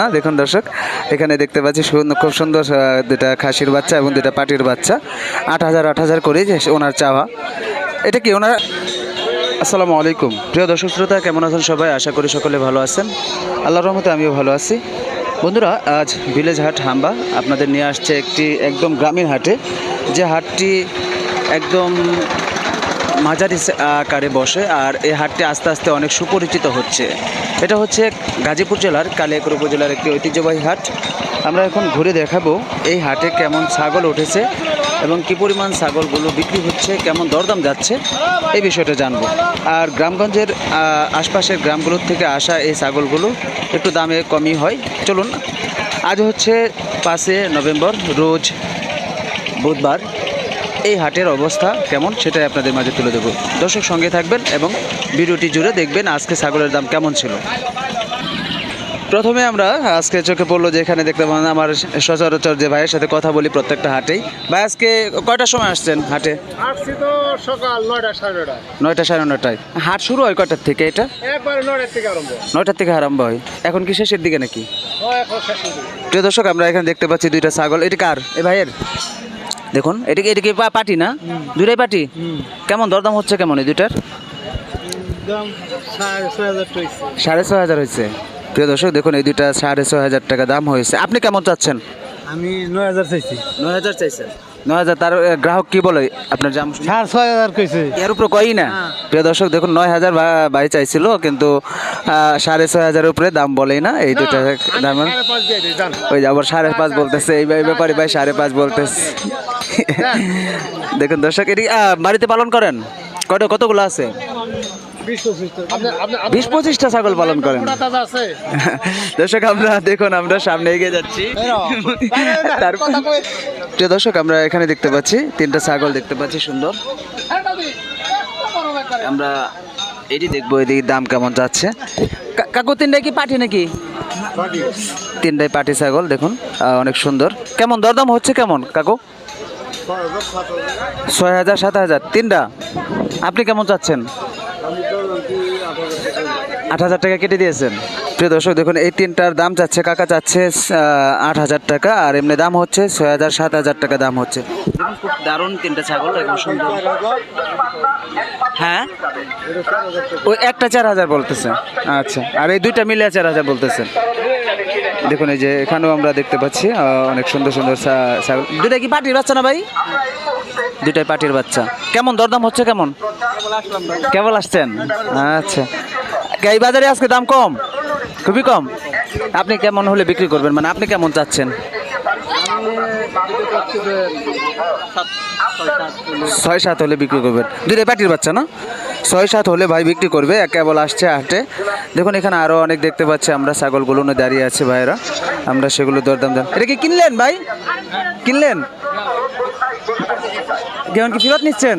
না, দেখুন দর্শক, এখানে দেখতে পাচ্ছি খুব সুন্দর দুটা খাসির বাচ্চা এবং দুটা পাটির বাচ্চা। আট হাজার আট হাজার করে যে ওনার চাওয়া। এটা কি ওনার? আসসালামু আলাইকুম। প্রিয় দর্শক শ্রোতা, কেমন আছেন সবাই? আশা করি সকলে ভালো আছেন। আল্লাহর রহমতে আমিও ভালো আছি। বন্ধুরা, আজ ভিলেজ হাট হাম্বা আপনাদের নিয়ে আসছে একটি একদম গ্রামীণ হাটে। যে হাটটি একদম মাঝারি আকারে বসে আর এই হাটটি আস্তে আস্তে অনেক সুপরিচিত হচ্ছে। এটা হচ্ছে গাজীপুর জেলার কালিয়াকুর উপজেলার একটি ঐতিহ্যবাহী হাট। আমরা এখন ঘুরে দেখাবো এই হাটে কেমন ছাগল উঠেছে এবং কি পরিমাণ ছাগলগুলো বিক্রি হচ্ছে, কেমন দরদাম যাচ্ছে, এই বিষয়টা জানব। আর গ্রামগঞ্জের আশপাশের গ্রামগুলোর থেকে আসা এই ছাগলগুলো একটু দামে কমই হয়। চলুন, আজ হচ্ছে পাঁচে নভেম্বর, রোজ বুধবার। এই হাটের অবস্থা কেমন সেটাই আপনাদের মাঝে তুলে দেবো দর্শক সঙ্গে থাকবেন এবং ভিডিওটি জুড়ে দেখবেন আজকে ছাগলের দাম কেমন ছিল। প্রথমে আমরা আজকে চোখে পড়ল যে এখানে দেখতে পাবেন আমার সচরাচর যে ভাইয়ের সাথে কথা বলি প্রত্যেকটা হাটেই। ভাই আজকে কয়টার সময় আসছেন হাটে? আসছি তো সকাল নয়টা সাড়ে নয়টা। নয়টা সাড়ে নয়টায়। হাট শুরু হয় কয়টার থেকে এটা? একবারে নয়টার থেকে আরম্ভ নয়টার থেকে আরম্ভ হয়। এখন কি শেষের দিকে নাকি। প্রিয় দর্শক আমরা এখানে দেখতে পাচ্ছি দুইটা ছাগল। এটি কার? এ ভাইয়ের? দেখুন এটা কি- এটি কি পার্টি পাটি না? দুটাই পার্টি কেমন? দরদাম হচ্ছে কেমন এই দুটার সাড়ে ছয় হাজার হয়েছে প্রিয় দর্শক দেখুন এই দুইটা সাড়ে ছয় হাজার টাকা দাম হয়েছে। আপনি কেমন চাচ্ছেন? আমি নয় হাজার চাইছি। নয় হাজার চাইছেন। নয় হাজার তার গ্রাহক কি বলে? আপনার জাম সাড়ে ছয় হাজার কইছে। এর উপরে কই না? প্রিয় দর্শক দেখুন নয় হাজার বা- চাইছিল কিন্তু সাড়ে ছয় হাজারের উপরে দাম বলেই না। এই দুটা দাম। ওই আবার সাড়ে পাঁচ বলতেছে এই ব্যাপারে ভাই সাড়ে পাঁচ বলতেছে। দেখুন দর্শক এটি আহ, বাড়িতে পালন করেন? কত কতগুলো আছে? বিশ পঁচিশটা ছাগল পালন করেন। দর্শক আমরা দেখুন আমরা সামনে এগিয়ে যাচ্ছি। প্রিয় দর্শক আমরা এখানে দেখতে পাচ্ছি তিনটা ছাগল দেখতে পাচ্ছি সুন্দর। আমরা এটি দেখব এদিকে দাম কেমন যাচ্ছে। কাকু তিনটাই কি পাঠি নাকি? তিনটাই পাটি ছাগল দেখুন অনেক সুন্দর। কেমন দরদাম হচ্ছে কেমন কাকু? ছয় হাজার সাত হাজার। তিনটা। আপনি কেমন চাচ্ছেন? আট হাজার টাকা কেটে দিয়েছেন। প্রিয় দর্শক, দেখুন, এই তিনটার দাম চাচ্ছে, কাকা চাচ্ছে আট হাজার টাকা, আর এমনি দাম হচ্ছে ছয় হাজার, সাত হাজার টাকা দাম হচ্ছে। খুব দারুণ তিনটা ছাগল হ্যাঁ? ওই একটা চার হাজার বলতেছে। আচ্ছা আর এই দুইটা মিলে চার হাজার বলতেছে দেখুন, এই যে এখানেও আমরা দেখতে পাচ্ছি অনেক সুন্দর সুন্দর ছাগল। দুইটা কি পাটির বাচ্চা না ভাই? দুইটাই পাটির বাচ্চা। কেমন, দরদাম হচ্ছে কেমন? কেবল আসছেন? আচ্ছা। এই বাজারে আজকে দাম কম? খুবই কম। আপনি কেমন হলে বিক্রি করবেন? মানে আপনি কেমন চাচ্ছেন? ছয় সাত হলে বিক্রি করবেন। দুইটাই পাটির বাচ্চা না? ছয় সাত হলে ভাই বিক্রি করবে কেবল আসছে হাটে দেখুন, এখানে আরও অনেক দেখতে পাচ্ছি আমরা ছাগলগুলো দাঁড়িয়ে আছে ভাইরা আমরা সেগুলো দরদাম দেন এটা কি কিনলেন ভাই? কিনলেন? কেমন কি ফেরত নিচ্ছেন?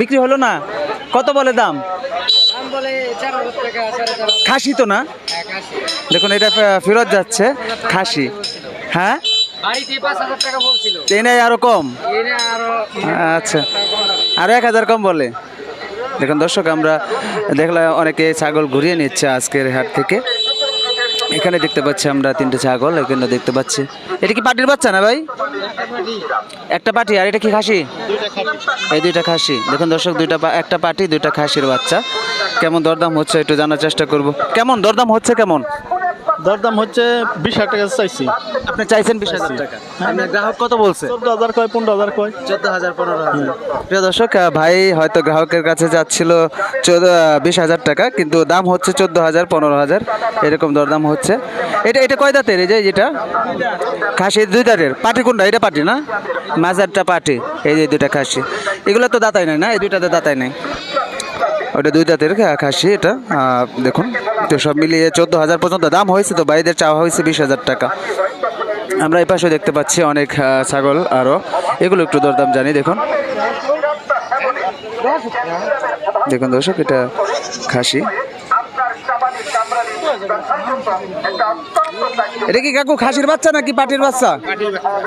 বিক্রি হলো না? কত বলে দাম? খাসি তো না? দেখুন এটা ফেরত যাচ্ছে খাসি। হ্যাঁ? আরও কম? আচ্ছা। আরও এক হাজার কম বলে। দেখুন দর্শক আমরা দেখলাম অনেকে ছাগল ঘুরিয়ে নিচ্ছে আজকের হাট থেকে। এখানে দেখতে পাচ্ছি আমরা তিনটে ছাগল, এখানে দেখতে পাচ্ছি। এটা কি পাটির বাচ্চা না ভাই? একটা পাটি, আর এটা কি খাসি? এই দুইটা খাসি। দেখুন দর্শক, দুইটা একটা পাটি, দুইটা খাসির বাচ্চা। কেমন দরদাম হচ্ছে একটু জানার চেষ্টা করব। কেমন? দরদাম হচ্ছে কেমন? দরদাম হচ্ছে বিশ হাজার টাকা চাইছি। আপনি চাইছেন বিশ হাজার টাকা। আপনার গ্রাহক কত বলছে? চোদ্দ হাজার কয় পনেরো হাজার কয়। চোদ্দ হাজার পনেরো হাজার। প্রিয় দর্শক ভাই হয়তো গ্রাহকের কাছে যাচ্ছিল চোদ্দ বিশ হাজার টাকা কিন্তু দাম হচ্ছে চোদ্দ হাজার পনেরো হাজার। এরকম দরদাম হচ্ছে। এটা এটা কয় দাঁতের এই যে যেটা? খাসি দুই দাঁতের। পাটি কোনটা? এটা পাটি না? মাজারটা পাটি। এই যে দুইটা খাসি। এগুলো তো দাঁতাই নাই না? এই দুইটাতে দাঁতাই নাই। ওটা দুই দাঁতের খাসি এটা। দেখুন, তো সব মিলিয়ে চোদ্দ হাজার পর্যন্ত দাম হয়েছে, তো বাইদের চাওয়া হয়েছে বিশ হাজার টাকা। আমরা এই পাশে দেখতে পাচ্ছি অনেক ছাগল আরও এগুলো একটু দরদাম জানি, দেখুন। দেখুন দর্শক, এটা খাসি। এটা কি কাকু খাসির বাচ্চা নাকি পাটির বাচ্চা?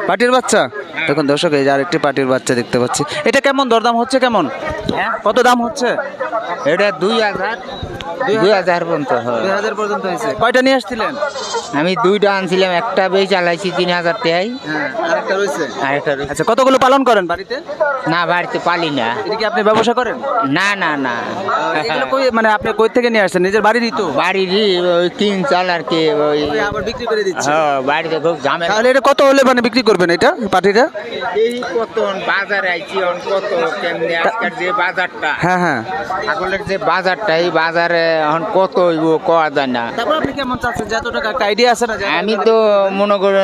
পাটির বাচ্চা। দেখুন দর্শক এই যে আরেকটি পাটির বাচ্চা দেখতে পাচ্ছি। এটা কেমন? দরদাম হচ্ছে কেমন? কত দাম হচ্ছে? এটা দুই হাজার। দুই হাজার পর্যন্ত হয়। দুই হাজার পর্যন্ত হয়েছে। কয়টা নিয়ে আসছিলেন? আমি দুইটা আনছিলাম একটা বেশ চালাইছি তিন হাজার টাকাই হ্যাঁ আরেকটা রয়েছে। আচ্ছা কতগুলো পালন করেন বাড়িতে? না বাড়িতে পালি না। এটা কি আপনি ব্যবসা করেন? না না না। এগুলো কই মানে আপনি কই থেকে নিয়ে আসছেন? নিজের বাড়িরই তো? বাড়িরই ওই তিন চাল আর কি ওই আবার বিক্রি করে দিচ্ছে। হ্যাঁ, বাড়িতে খুব ঝামেলা। তাহলে এটা কত হলে মানে বিক্রি করবেন এটা পাটিটা? এই কত বাজারে আইছি অন কত কেমনি আজকের যে বাজারটা। হ্যাঁ হ্যাঁ। আগলের যে বাজারটা এই বাজারে এখন কত হইব কোয়া যায় না। তারপর আপনি কেমন চাচ্ছেন? যে এত টাকা একটা আইডিয়া আছে না? আমি তো মনে করো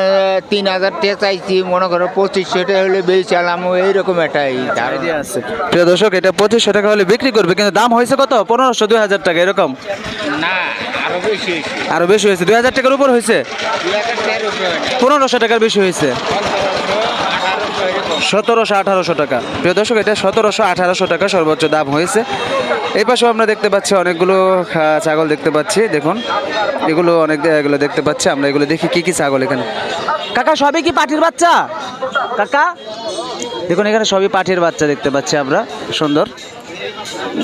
তিন হাজার টাকা চাইছি মনে করো পঁচিশশো টাকা হলে বেচালাম এইরকম একটা আইডিয়া আছে। প্রিয় দর্শক এটা পঁচিশশো টাকা হলে বিক্রি করবে কিন্তু দাম হয়েছে কত? পনেরোশো দুই হাজার টাকা এরকম? না আরও বেশি হয়েছে। আরও বেশি হয়েছে দুই হাজার টাকার উপর হয়েছে? দুই হাজার টাকার উপরে। হয় না। পনেরোশো টাকার বেশি হয়েছে। সতেরোশো আঠারোশো টাকা। প্রিয় দর্শক, এটা সতেরোশো আঠারোশো টাকা সর্বোচ্চ দাম হয়েছে। এই পাশেও আমরা দেখতে পাচ্ছি অনেকগুলো ছাগল দেখতে পাচ্ছি। দেখুন, এগুলো অনেক, এগুলো দেখতে পাচ্ছি। আমরা এগুলো দেখি, কি কি ছাগল এখানে। কাকা, সবই কি পাটির বাচ্চা? কাকা, দেখুন, এখানে সবই পাটির বাচ্চা দেখতে পাচ্ছি আমরা। সুন্দর।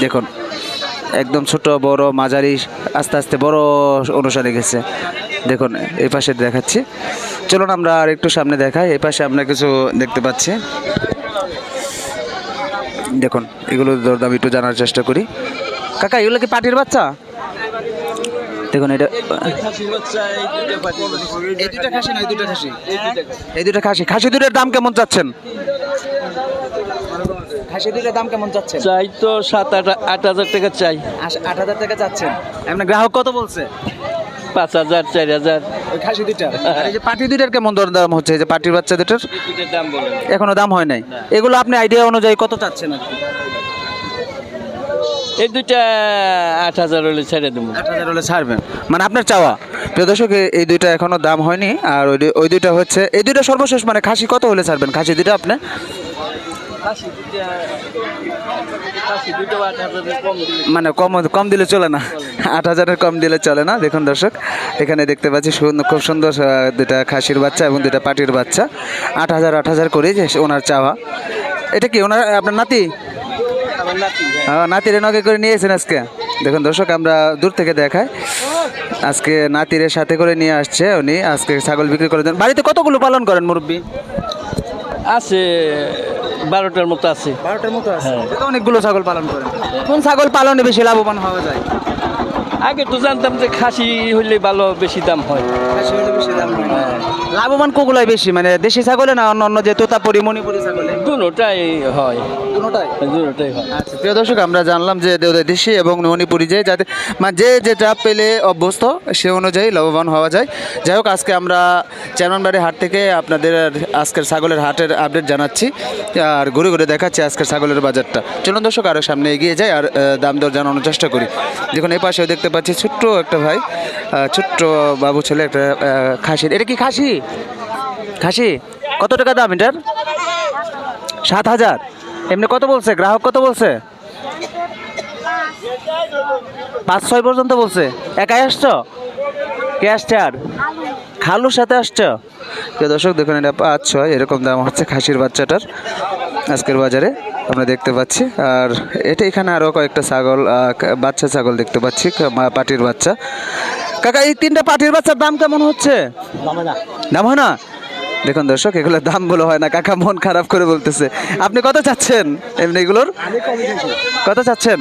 দেখুন, একদম ছোট, বড়, মাঝারি, আস্তে আস্তে বড় অনুসারে গেছে। দেখুন, এই পাশে দেখাচ্ছি। চলুন আমরা আর একটু সামনে দেখাই এই পাশে আমরা কিছু দেখতে পাচ্ছি। দেখুন এগুলো দরদাম একটু জানার চেষ্টা করি। কাকা এগুলো কি পাটির বাচ্চা? দেখুন এটা এই দুটা খাসি না এই দুটা খাসি? এই দুটা খাসি। খাসি দুটার দাম কেমন চাচ্ছেন? খাসি দুটার দাম কেমন চাচ্ছেন? চাই তো সাত আট আট হাজার টাকা চাই। আট হাজার টাকা চাচ্ছেন। আপনার গ্রাহক কত বলছে? পাঁচ হাজার চার হাজার। খাসি দুইটা। আর এই যে পাটি দুইটার কেমন দর দাম হচ্ছে? এই যে পাটির বাচ্চা দুটার? দাম বলেন। এখনও দাম হয় নাই? এগুলো আপনি আইডিয়া অনুযায়ী কত চাচ্ছেন আর কি? এই দুইটা আট হাজার হলে ছেড়ে দেবো। আট হাজার হলে ছাড়বেন। মানে আপনার চাওয়া। প্রিয় দর্শক এই দুইটা এখনও দাম হয়নি। আর ওই ওই দুইটা হচ্ছে এই দুইটা সর্বশেষ মানে খাসি কত হলে ছাড়বেন? খাসি দুইটা আপনি? মানে কম কম দিলে চলে না। আট হাজারের কম দিলে চলে না দেখুন দর্শক। এখানে দেখতে পাচ্ছি খুব সুন্দর দুটা খাসির বাচ্চা এবং দুটা পাটির বাচ্চা। আট হাজার আট হাজার করে যে ওনার চাওয়া। এটা কি ওনার আপনার নাতি? হ্যাঁ। নাতিরে নগে করে নিয়েছেন আজকে? দেখুন দর্শক আমরা দূর থেকে দেখাই। আজকে নাতিরের সাথে করে নিয়ে আসছে উনি। আজকে ছাগল বিক্রি করে দেন। বাড়িতে কতগুলো পালন করেন মুরব্বী? আছে বারোটার মতো আছে। বারোটার মতো আছে। অনেকগুলো ছাগল পালন করেন। কোন ছাগল পালনে বেশি লাভবান হওয়া যায়? আগে তো জানতাম যে খাসি হইলে ভালো বেশি দাম হয়। লাভবান কোগুলাই বেশি? মানে দেশি ছাগলে না অন্য অন্য যে তোতাপুরি মণিপুরি ছাগলে? দুটাই হয়। দুটোটাই দুটাই হয়। আচ্ছা প্রিয় দর্শক আমরা জানলাম যে দেশি এবং মণিপুরি যে যাতে মানে যে যেটা পেলে অভ্যস্ত সে অনুযায়ী লাভবান হওয়া যায়। যাই হোক আজকে আমরা চেয়ারম্যানবাড়ি হাট থেকে আপনাদের আজকের ছাগলের হাটের আপডেট জানাচ্ছি। আর ঘুরে ঘুরে দেখাচ্ছি আজকের ছাগলের বাজারটা। চলুন দর্শক আরও সামনে এগিয়ে যাই আর দাম দর জানানোর চেষ্টা করি। দেখুন, এই পাশেও দেখতে পাচ্ছি ছোট্ট একটা ভাই ছোট্ট বাবু ছেলে, একটা খাসির এটা কি খাসি? খাসি? কত টাকা দাম এটার? সাত হাজার। এমনি কত বলছে? গ্রাহক কত বলছে? পাঁচ, ছয় পর্যন্ত বলছে। একাই আসছো? কে আসছে আর? খালুর সাথে আসছো? প্রিয় দর্শক, দেখুন, এটা পাঁচ, ছয়, এরকম দাম হচ্ছে খাসির বাচ্চাটার। আজকের বাজারে আমরা দেখতে পাচ্ছি। আর এটা এখানে আরও কয়েকটা ছাগল বাচ্চা ছাগল দেখতে পাচ্ছি পাটির বাচ্চা। কাকা এই তিনটা পাটির বাচ্চার দাম কেমন হচ্ছে? দাম হয় না। দেখুন দর্শক এগুলোর দাম বলে হয় না। কাকা মন খারাপ করে বলতেছে আপনি কত চাচ্ছেন? এমনি এগুলোর? কত চাচ্ছেন?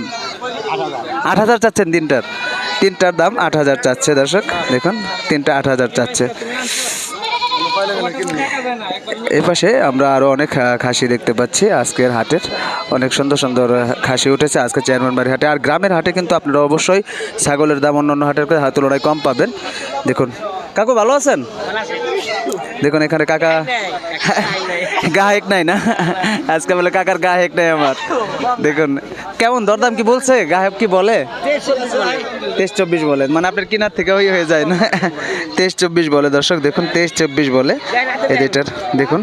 আট হাজার চাচ্ছেন তিনটার। তিনটার দাম আট হাজার চাচ্ছে দর্শক। দেখুন তিনটা আট হাজার চাচ্ছে। এই পাশে আমরা আরও অনেক খাসি দেখতে পাচ্ছি আজকের হাটের। অনেক সুন্দর সুন্দর খাসি উঠেছে আজকে চেয়ারম্যান বাড়ির হাটে। আর গ্রামের হাটে কিন্তু আপনারা অবশ্যই ছাগলের দাম অন্য অন্য হাটের তুলনায় কম পাবেন। দেখুন। কাকু ভালো আছেন? দেখুন এখানে কাকা গায়ক নাই না? আজকে বলে কাকার গায়ক নাই আমার। দেখুন কেমন দরদাম কি বলছে? গায়ক কি বলে? তেইশ চব্বিশ বলে। মানে আপনার কিনার থেকে ওই হয়ে যায় না? তেইশ চব্বিশ বলে দর্শক দেখুন তেইশ চব্বিশ বলে এই দুইটার দেখুন।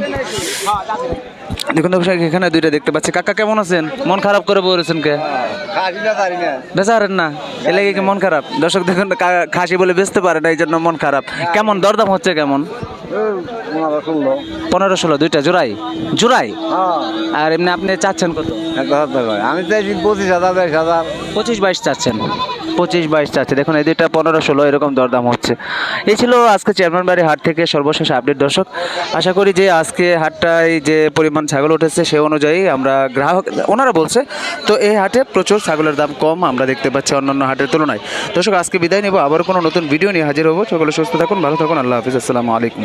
দেখুন দর্শক এখানে দুইটা দেখতে পাচ্ছি। কাকা কেমন আছেন? মন খারাপ করে বলেছেন কে? বেচা পারেন না এলে কি মন খারাপ? দর্শক দেখুন খাসি বলে বেচতে পারে না এই জন্য মন খারাপ। কেমন দরদাম হচ্ছে কেমন? পনেরো ষোলো। দুইটা জোড়াই? জোড়াই? আর এমনি আপনি চাচ্ছেন কত? আমি চাইছি পঁচিশ হাজার বাইশ হাজার। পঁচিশ বাইশ চাচ্ছেন। পঁচিশ বাইশ চাচ্ছে দেখুন, এই পনেরো, ষোলো, এরকম দরদাম হচ্ছে। এই ছিল আজকে চেয়ারম্যান বাড়ি হাট থেকে সর্বশেষ আপডেট, দর্শক। আশা করি যে আজকে হাটটায় যে পরিমাণ ছাগল উঠেছে, সে অনুযায়ী আমরা গ্রাহক, ওনারা বলছে, তো এই হাটে প্রচুর ছাগলের দাম কম আমরা দেখতে পাচ্ছি অন্যান্য হাটের তুলনায়। দর্শক, আজকে বিদায় নেব। আবার কোনো নতুন ভিডিও নিয়ে হাজির হব। সকলে সুস্থ থাকুন, ভালো থাকুন। আল্লাহ হাফিজ। আসসালামু আলাইকুম।